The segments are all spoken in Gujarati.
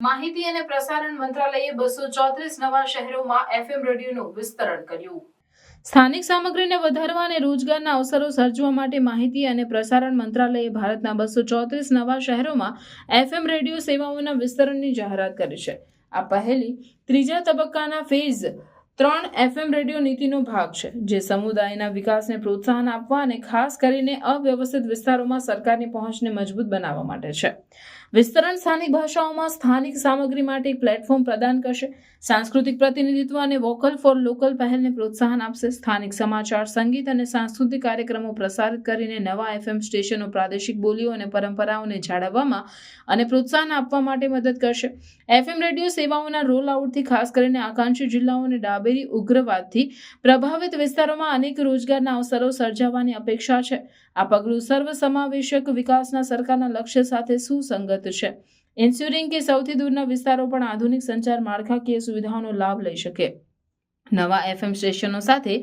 માહિતી અને પ્રસારણ મંત્રાલયે બસો ચોત્રીસ નવા શહેરોમાં એફએમ રેડિયોનું વિસ્તરણ કર્યું. સ્થાનિક સામગ્રીને વધારવા અને રોજગારના અવસરો સર્જવા માટે માહિતી અને પ્રસારણ મંત્રાલયે ભારતના બસો ચોત્રીસ નવા શહેરોમાં એફએમ રેડિયો સેવાઓના વિસ્તરણની જાહેરાત કરી છે. આ પહેલી, ત્રીજા તબક્કાના ફેઝ ત્રણ એફએમ રેડિયો નીતિનો ભાગ છે, જે સમુદાયના વિકાસને પ્રોત્સાહન આપવા અને ખાસ કરીને અવ્યવસ્થિત વિસ્તારોમાં સરકારની પહોંચને મજબૂત બનાવવા માટે છે. વિસ્તરણ સ્થાનિક ભાષાઓમાં સ્થાનિક સામગ્રી માટે એક પ્લેટફોર્મ પ્રદાન કરશે. સાંસ્કૃતિક પ્રતિનિધિત્વ અને વોકલ ફોર લોકલ પહેલને પ્રોત્સાહન આપશે. સ્થાનિક સમાચાર, સંગીત અને સાંસ્કૃતિક કાર્યક્રમો પ્રસારિત કરીને નવા એફએમ સ્ટેશનો પ્રાદેશિક બોલીઓ અને પરંપરાઓને જાળવવામાં અને પ્રોત્સાહન આપવા માટે મદદ કરશે. એફએમ રેડિયો સેવાઓના રોલ આઉટથી ખાસ કરીને આકાંક્ષી જિલ્લાઓ અને ડાબેરી ઉગ્રવાદથી પ્રભાવિત વિસ્તારોમાં અનેક રોજગારના અવસરો સર્જાવાની અપેક્ષા છે. આ પગલું સર્વસમાવેશક વિકાસના સરકારના લક્ષ્ય સાથે સુસંગત છે. ઇન્સ્યુરિંગ કે સૌથી દૂરના વિસ્તારો પણ આધુનિક સંચાર માળખાકીય સુવિધાઓનો લાભ લઈ શકે. નવા એફએમ સ્ટેશનો સાથે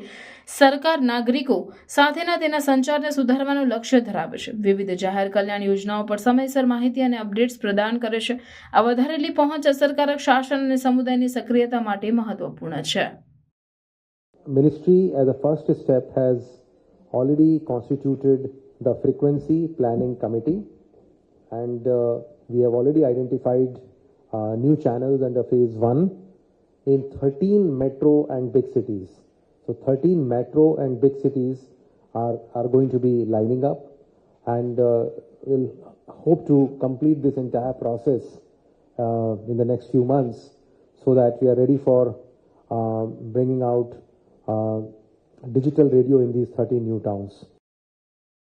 સરકાર નાગરિકો સાથેના તેના સંચારને સુધારવાનું લક્ષ્ય ધરાવે છે વિવિધ જાહેર કલ્યાણ યોજનાઓ પર સમયસર માહિતી અને અપડેટ્સ પ્રદાન કરે છે આ વધારેલી પહોંચ અસરકારક શાસન અને સમુદાયની સક્રિયતા માટે મહત્વપૂર્ણ છે a first step, has already constituted the frequency planning committee, and uh, we have already identified uh, new channels under phase one in 13 metro and big cities. So, 13 metro and big cities are, are going to be lining up, and uh, we'll hope to complete this entire process uh, in the next few months so that we are ready for uh, bringing out uh, digital radio in these 13 new towns.